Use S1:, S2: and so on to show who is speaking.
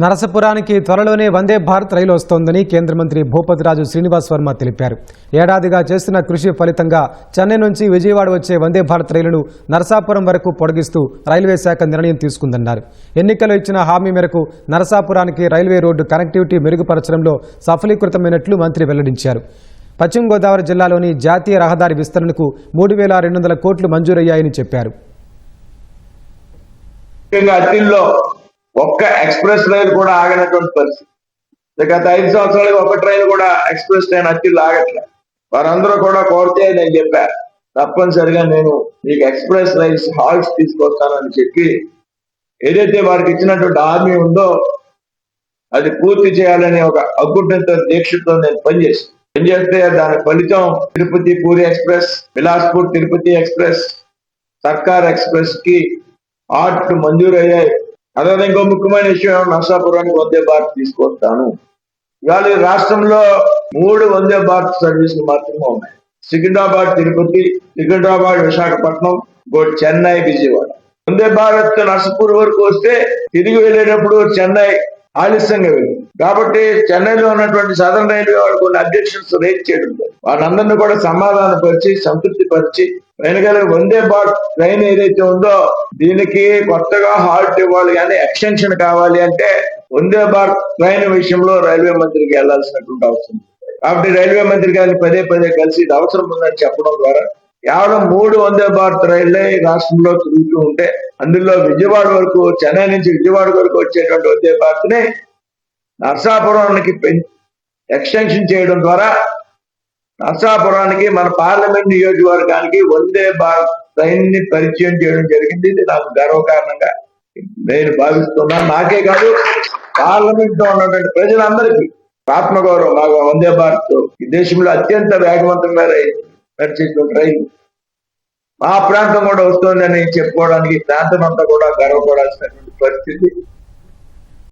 S1: నరసపురానికి త్వరలోనే వందే భారత్ రైలు వస్తోందని కేంద్ర మంత్రి భూపతిరాజు శ్రీనివాస్ వర్మ తెలిపారు. ఏడాదిగా చేస్తున్న కృషి ఫలితంగా చెన్నై నుంచి విజయవాడ వచ్చే వందే భారత్ రైలును నరసాపురం వరకు పొడిగిస్తూ రైల్వే శాఖ నిర్ణయం తీసుకుందన్నారు. ఎన్నికలు ఇచ్చిన హామీ మేరకు నరసాపురానికి రైల్వే రోడ్డు కనెక్టివిటీ మెరుగుపరచడంలో సఫలీకృతమైనట్లు మంత్రి వెల్లడించారు. పశ్చిమ గోదావరి జిల్లాలోని జాతీయ రహదారి విస్తరణకు మూడు వేల రెండు వందల కోట్లు మంజూరయ్యాయని చెప్పారు.
S2: ముఖ్యంగా అత్తిల్లో ఒక్క ఎక్స్ప్రెస్ రైలు కూడా ఆగినటువంటి పరిస్థితి. గత ఐదు సంవత్సరాలుగా ఒక ట్రైన్ కూడా ఎక్స్ప్రెస్ ట్రైన్ అత్తిల్లో ఆగట్లేదు వారందరూ కూడా కోరితే నేను చెప్పా. తప్పనిసరిగా నేను మీకు ఎక్స్ప్రెస్ రైల్స్ హాల్ట్స్ తీసుకొస్తానని చెప్పి ఏదైతే వారికి ఇచ్చినటువంటి హామీ ఉందో అది పూర్తి చేయాలనే ఒక అగ్గుడ్డంతో దీక్షతో నేను పనిచేసాను పనిచేస్తే దాని ఫలితం తిరుపతి పూరి ఎక్స్ప్రెస్ బిలాస్పూర్ తిరుపతి ఎక్స్ప్రెస్ సర్కార్ ఎక్స్ప్రెస్కి ఆర్ట్ మంజూరు అయ్యాయి అదే ఇంకో ముఖ్యమైన విషయం నర్సాపురానికి వందే భారత్ తీసుకొస్తాను. ఇవాళ రాష్ట్రంలో మూడు వందే భారత్ సర్వీసులు మాత్రమే ఉన్నాయి. సికింద్రాబాద్ తిరుపతి సికింద్రాబాద్ విశాఖపట్నం ఇంకోటి చెన్నై విజయవాడ. వందే భారత్ నర్సపూర్ వరకు వస్తే తిరిగి వెళ్ళేటప్పుడు చెన్నై ఆలస్యంగా వెళ్ళింది కాబట్టి చెన్నైలో ఉన్నటువంటి సదరన్ రైల్వే వాళ్ళు కొన్ని అబ్జెక్షన్స్ రేజ్ చేయడం వాళ్ళందరినీ కూడా సమాధానపరిచి సంతృప్తి పరిచి వెనకాల వందే భారత్ ట్రైన్ ఏదైతే ఉందో దీనికి కొత్తగా హాల్ట్ ఇవ్వాలి కానీ ఎక్స్టెన్షన్ కావాలి అంటే వందే భారత్ ట్రైన్ విషయంలో రైల్వే మంత్రికి వెళ్ళాల్సినటువంటి అవసరం కాబట్టి రైల్వే మంత్రి గారిని పదే పదే కలిసి ఇది అవసరం ఉందని చెప్పడం ద్వారా కేవలం మూడు వందే భారత్ రైళ్ళే రాష్ట్రంలో తిరుగుతూ ఉంటే అందులో విజయవాడ వరకు చెన్నై నుంచి విజయవాడ వరకు వచ్చేటువంటి వందే భారత్ని నర్సాపురానికి ఎక్స్టెన్షన్ చేయడం ద్వారా నర్సాపురానికి మన పార్లమెంట్ నియోజకవర్గానికి వందే భారత్ ట్రైన్ని పరిచయం చేయడం జరిగింది. ఇది నాకు గర్వకారణంగా నేను భావిస్తున్నాను. నాకే కాదు పార్లమెంట్లో ఉన్నటువంటి ప్రజలందరికీ ఆత్మగౌరవం. బాగా వందే భారత్. ఈ దేశంలో అత్యంత వేగవంతంగా నడిచేటువంటి రైలు. మా ప్రాంతం కూడా వస్తుందని చెప్పుకోవడానికి ప్రాంతం అంతా కూడా గర్వపడాల్సినటువంటి పరిస్థితి.